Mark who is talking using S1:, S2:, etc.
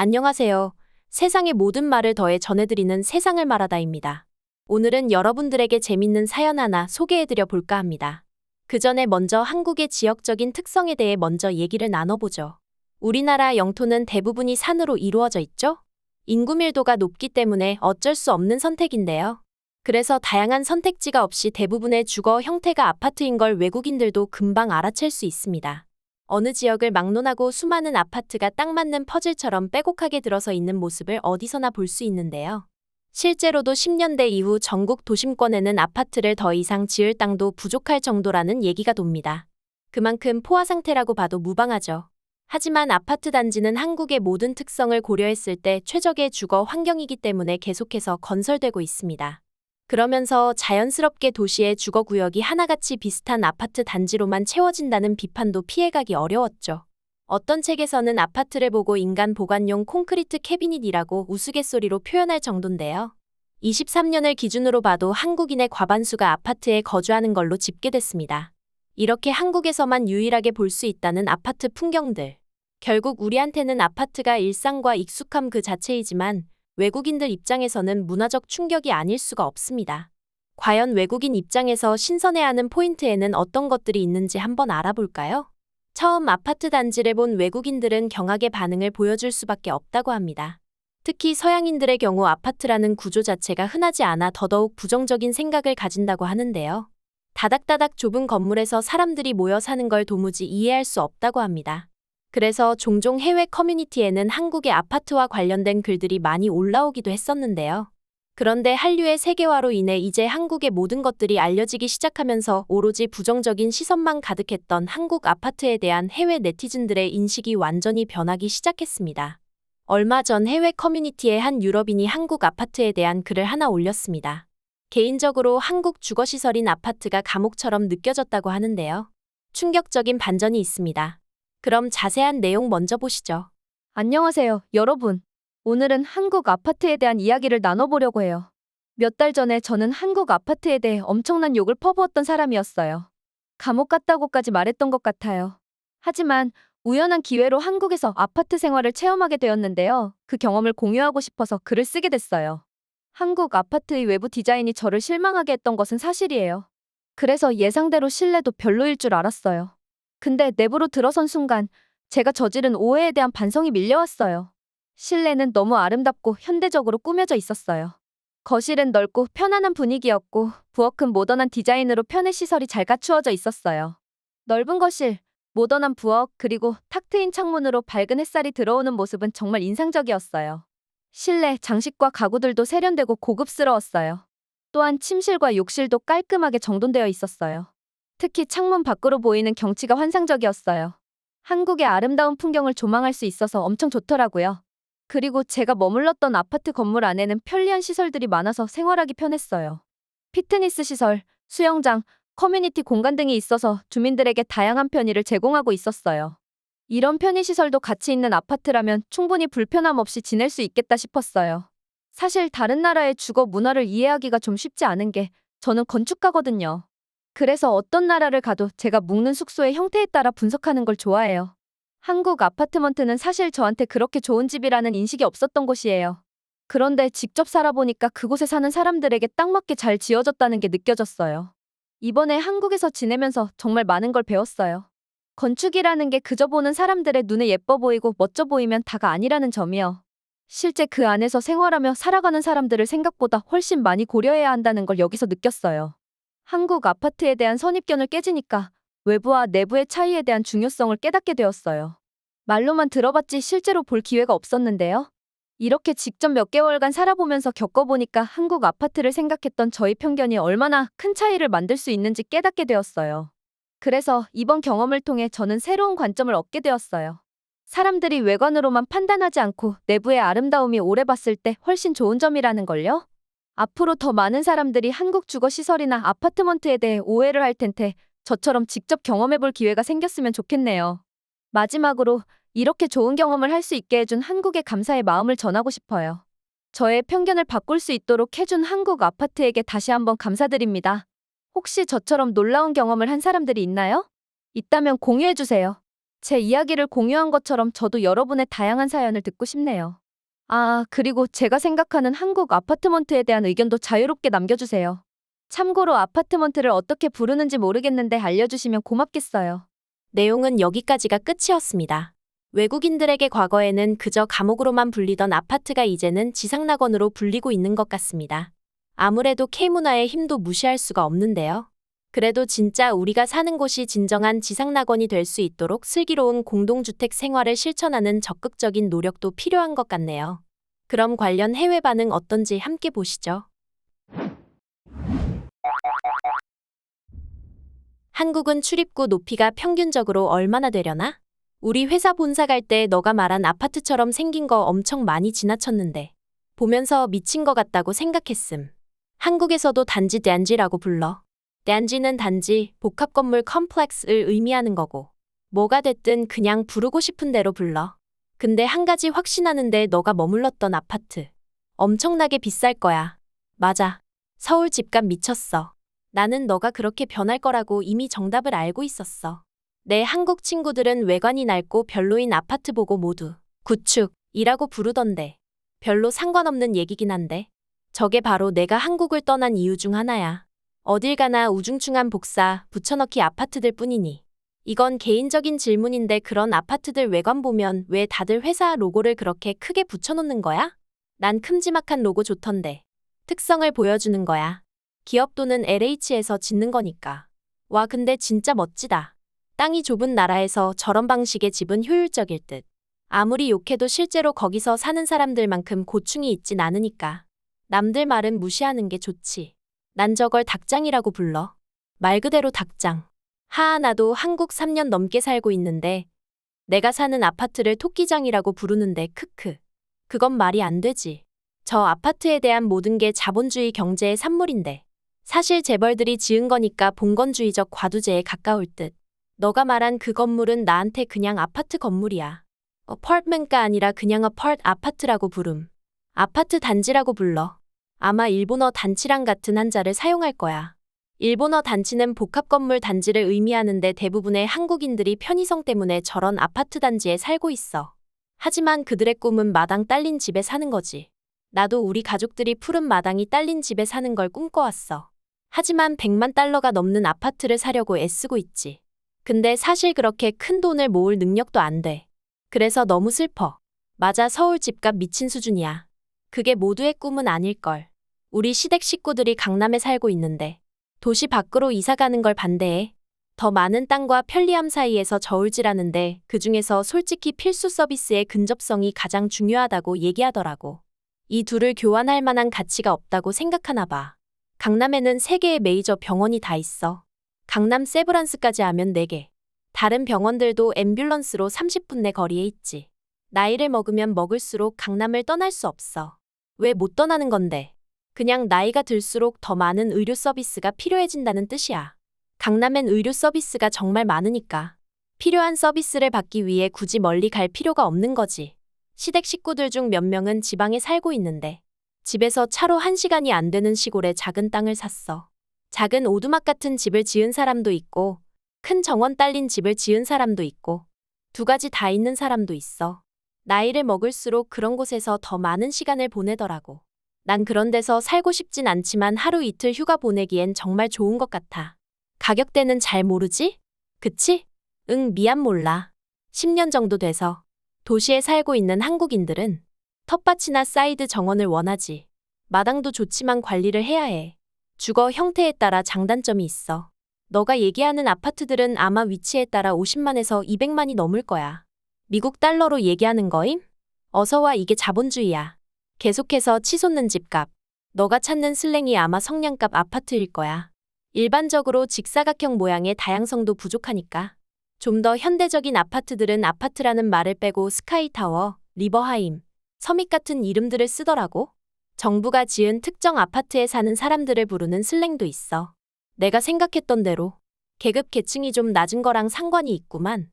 S1: 안녕하세요. 세상의 모든 말을 더해 전해드리는 세상을 말하다입니다. 오늘은 여러분들에게 재밌는 사연 하나 소개해드려 볼까 합니다. 그 전에 먼저 한국의 지역적인 특성에 대해 먼저 얘기를 나눠보죠. 우리나라 영토는 대부분이 산으로 이루어져 있죠? 인구 밀도가 높기 때문에 어쩔 수 없는 선택인데요. 그래서 다양한 선택지가 없이 대부분의 주거 형태가 아파트인 걸 외국인들도 금방 알아챌 수 있습니다. 어느 지역을 막론하고 수많은 아파트가 딱 맞는 퍼즐처럼 빼곡하게 들어서 있는 모습을 어디서나 볼 수 있는데요. 실제로도 10년대 이후 전국 도심권에는 아파트를 더 이상 지을 땅도 부족할 정도라는 얘기가 돕니다. 그만큼 포화 상태라고 봐도 무방하죠. 하지만 아파트 단지는 한국의 모든 특성을 고려했을 때 최적의 주거 환경이기 때문에 계속해서 건설되고 있습니다. 그러면서 자연스럽게 도시의 주거구역이 하나같이 비슷한 아파트 단지로만 채워진다는 비판도 피해가기 어려웠죠. 어떤 책에서는 아파트를 보고 인간 보관용 콘크리트 캐비닛이라고 우스갯소리로 표현할 정도인데요. 23년을 기준으로 봐도 한국인의 과반수가 아파트에 거주하는 걸로 집계됐습니다. 이렇게 한국에서만 유일하게 볼 수 있다는 아파트 풍경들. 결국 우리한테는 아파트가 일상과 익숙함 그 자체이지만 외국인들 입장에서는 문화적 충격이 아닐 수가 없습니다. 과연 외국인 입장에서 신선해하는 포인트에는 어떤 것들이 있는지 한번 알아볼까요? 처음 아파트 단지를 본 외국인들은 경악의 반응을 보여줄 수밖에 없다고 합니다. 특히 서양인들의 경우 아파트라는 구조 자체가 흔하지 않아 더더욱 부정적인 생각을 가진다고 하는데요. 다닥다닥 좁은 건물에서 사람들이 모여 사는 걸 도무지 이해할 수 없다고 합니다. 그래서 종종 해외 커뮤니티에는 한국의 아파트와 관련된 글들이 많이 올라오기도 했었는데요. 그런데 한류의 세계화로 인해 이제 한국의 모든 것들이 알려지기 시작하면서 오로지 부정적인 시선만 가득했던 한국 아파트에 대한 해외 네티즌들의 인식이 완전히 변하기 시작했습니다. 얼마 전 해외 커뮤니티의 한 유럽인이 한국 아파트에 대한 글을 하나 올렸습니다. 개인적으로 한국 주거시설인 아파트가 감옥처럼 느껴졌다고 하는데요. 충격적인 반전이 있습니다. 그럼 자세한 내용 먼저 보시죠.
S2: 안녕하세요, 여러분. 오늘은 한국 아파트에 대한 이야기를 나눠보려고 해요. 몇 달 전에 저는 한국 아파트에 대해 엄청난 욕을 퍼부었던 사람이었어요. 감옥 갔다고까지 말했던 것 같아요. 하지만 우연한 기회로 한국에서 아파트 생활을 체험하게 되었는데요. 그 경험을 공유하고 싶어서 글을 쓰게 됐어요. 한국 아파트의 외부 디자인이 저를 실망하게 했던 것은 사실이에요. 그래서 예상대로 실내도 별로일 줄 알았어요. 근데 내부로 들어선 순간 제가 저지른 오해에 대한 반성이 밀려왔어요. 실내는 너무 아름답고 현대적으로 꾸며져 있었어요. 거실은 넓고 편안한 분위기였고 부엌은 모던한 디자인으로 편의 시설이 잘 갖추어져 있었어요. 넓은 거실, 모던한 부엌, 그리고 탁 트인 창문으로 밝은 햇살이 들어오는 모습은 정말 인상적이었어요. 실내 장식과 가구들도 세련되고 고급스러웠어요. 또한 침실과 욕실도 깔끔하게 정돈되어 있었어요. 특히 창문 밖으로 보이는 경치가 환상적이었어요. 한국의 아름다운 풍경을 조망할 수 있어서 엄청 좋더라고요. 그리고 제가 머물렀던 아파트 건물 안에는 편리한 시설들이 많아서 생활하기 편했어요. 피트니스 시설, 수영장, 커뮤니티 공간 등이 있어서 주민들에게 다양한 편의를 제공하고 있었어요. 이런 편의시설도 같이 있는 아파트라면 충분히 불편함 없이 지낼 수 있겠다 싶었어요. 사실 다른 나라의 주거 문화를 이해하기가 좀 쉽지 않은 게 저는 건축가거든요. 그래서 어떤 나라를 가도 제가 묵는 숙소의 형태에 따라 분석하는 걸 좋아해요. 한국 아파트먼트는 사실 저한테 그렇게 좋은 집이라는 인식이 없었던 곳이에요. 그런데 직접 살아보니까 그곳에 사는 사람들에게 딱 맞게 잘 지어졌다는 게 느껴졌어요. 이번에 한국에서 지내면서 정말 많은 걸 배웠어요. 건축이라는 게 그저 보는 사람들의 눈에 예뻐 보이고 멋져 보이면 다가 아니라는 점이요. 실제 그 안에서 생활하며 살아가는 사람들을 생각보다 훨씬 많이 고려해야 한다는 걸 여기서 느꼈어요. 한국 아파트에 대한 선입견을 깨지니까 외부와 내부의 차이에 대한 중요성을 깨닫게 되었어요. 말로만 들어봤지 실제로 볼 기회가 없었는데요. 이렇게 직접 몇 개월간 살아보면서 겪어보니까 한국 아파트를 생각했던 저희 편견이 얼마나 큰 차이를 만들 수 있는지 깨닫게 되었어요. 그래서 이번 경험을 통해 저는 새로운 관점을 얻게 되었어요. 사람들이 외관으로만 판단하지 않고 내부의 아름다움이 오래 봤을 때 훨씬 좋은 점이라는 걸요. 앞으로 더 많은 사람들이 한국 주거 시설이나 아파트먼트에 대해 오해를 할 텐데 저처럼 직접 경험해 볼 기회가 생겼으면 좋겠네요. 마지막으로 이렇게 좋은 경험을 할 수 있게 해준 한국의 감사의 마음을 전하고 싶어요. 저의 편견을 바꿀 수 있도록 해준 한국 아파트에게 다시 한번 감사드립니다. 혹시 저처럼 놀라운 경험을 한 사람들이 있나요? 있다면 공유해 주세요. 제 이야기를 공유한 것처럼 저도 여러분의 다양한 사연을 듣고 싶네요. 아, 그리고 제가 생각하는 한국 아파트먼트에 대한 의견도 자유롭게 남겨주세요. 참고로 아파트먼트를 어떻게 부르는지 모르겠는데 알려주시면 고맙겠어요.
S1: 내용은 여기까지가 끝이었습니다. 외국인들에게 과거에는 그저 감옥으로만 불리던 아파트가 이제는 지상낙원으로 불리고 있는 것 같습니다. 아무래도 K문화의 힘도 무시할 수가 없는데요. 그래도 진짜 우리가 사는 곳이 진정한 지상낙원이 될 수 있도록 슬기로운 공동주택 생활을 실천하는 적극적인 노력도 필요한 것 같네요. 그럼 관련 해외 반응 어떤지 함께 보시죠. 한국은 출입구 높이가 평균적으로 얼마나 되려나? 우리 회사 본사 갈 때 너가 말한 아파트처럼 생긴 거 엄청 많이 지나쳤는데 보면서 미친 것 같다고 생각했음. 한국에서도 단지 단지라고 불러. 단지는 단지 복합 건물 컴플렉스를 의미하는 거고 뭐가 됐든 그냥 부르고 싶은 대로 불러. 근데 한 가지 확신하는데 너가 머물렀던 아파트 엄청나게 비쌀 거야. 맞아. 서울 집값 미쳤어. 나는 너가 그렇게 변할 거라고 이미 정답을 알고 있었어. 내 한국 친구들은 외관이 낡고 별로인 아파트 보고 모두 구축이라고 부르던데. 별로 상관없는 얘기긴 한데. 저게 바로 내가 한국을 떠난 이유 중 하나야. 어딜 가나 우중충한 복사, 붙여넣기 아파트들 뿐이니. 이건 개인적인 질문인데 그런 아파트들 외관 보면 왜 다들 회사 로고를 그렇게 크게 붙여놓는 거야? 난 큼지막한 로고 좋던데. 특성을 보여주는 거야. 기업 또는 LH에서 짓는 거니까. 와, 근데 진짜 멋지다. 땅이 좁은 나라에서 저런 방식의 집은 효율적일 듯. 아무리 욕해도 실제로 거기서 사는 사람들만큼 고충이 있진 않으니까. 남들 말은 무시하는 게 좋지. 난 저걸 닭장이라고 불러. 말 그대로 닭장. 하하, 나도 한국 3년 넘게 살고 있는데, 내가 사는 아파트를 토끼장이라고 부르는데, 크크. 그건 말이 안 되지. 저 아파트에 대한 모든 게 자본주의 경제의 산물인데. 사실 재벌들이 지은 거니까 봉건주의적 과두제에 가까울 듯. 너가 말한 그 건물은 나한테 그냥 아파트 건물이야. 어파트ment가 아니라 그냥 아파트 아파트라고 부름. 아파트 단지라고 불러. 아마 일본어 단치랑 같은 한자를 사용할 거야. 일본어 단치는 복합 건물 단지를 의미하는데 대부분의 한국인들이 편의성 때문에 저런 아파트 단지에 살고 있어. 하지만 그들의 꿈은 마당 딸린 집에 사는 거지. 나도 우리 가족들이 푸른 마당이 딸린 집에 사는 걸 꿈꿔왔어. 하지만 100만 달러가 넘는 아파트를 사려고 애쓰고 있지. 근데 사실 그렇게 큰 돈을 모을 능력도 안 돼. 그래서 너무 슬퍼. 맞아, 서울 집값 미친 수준이야. 그게 모두의 꿈은 아닐걸. 우리 시댁 식구들이 강남에 살고 있는데 도시 밖으로 이사 가는 걸 반대해. 더 많은 땅과 편리함 사이에서 저울질하는데 그 중에서 솔직히 필수 서비스의 근접성이 가장 중요하다고 얘기하더라고. 이 둘을 교환할 만한 가치가 없다고 생각하나 봐. 강남에는 3개의 메이저 병원이 다 있어. 강남 세브란스까지 하면 4개. 다른 병원들도 앰뷸런스로 30분 내 거리에 있지. 나이를 먹으면 먹을수록 강남을 떠날 수 없어. 왜 못 떠나는 건데? 그냥 나이가 들수록 더 많은 의료 서비스가 필요해진다는 뜻이야. 강남엔 의료 서비스가 정말 많으니까. 필요한 서비스를 받기 위해 굳이 멀리 갈 필요가 없는 거지. 시댁 식구들 중 몇 명은 지방에 살고 있는데 집에서 차로 1시간이 안 되는 시골에 작은 땅을 샀어. 작은 오두막 같은 집을 지은 사람도 있고 큰 정원 딸린 집을 지은 사람도 있고 두 가지 다 있는 사람도 있어. 나이를 먹을수록 그런 곳에서 더 많은 시간을 보내더라고. 난 그런 데서 살고 싶진 않지만 하루 이틀 휴가 보내기엔 정말 좋은 것 같아. 가격대는 잘 모르지? 그치? 응, 미안 몰라. 10년 정도 돼서 도시에 살고 있는 한국인들은 텃밭이나 사이드 정원을 원하지. 마당도 좋지만 관리를 해야 해. 주거 형태에 따라 장단점이 있어. 너가 얘기하는 아파트들은 아마 위치에 따라 50만에서 200만이 넘을 거야. 미국 달러로 얘기하는 거임? 어서와 이게 자본주의야. 계속해서 치솟는 집값. 너가 찾는 슬랭이 아마 성냥갑 아파트일 거야. 일반적으로 직사각형 모양의 다양성도 부족하니까. 좀 더 현대적인 아파트들은 아파트라는 말을 빼고 스카이타워, 리버하임, 서밋 같은 이름들을 쓰더라고. 정부가 지은 특정 아파트에 사는 사람들을 부르는 슬랭도 있어. 내가 생각했던 대로 계급 계층이 좀 낮은 거랑 상관이 있구만.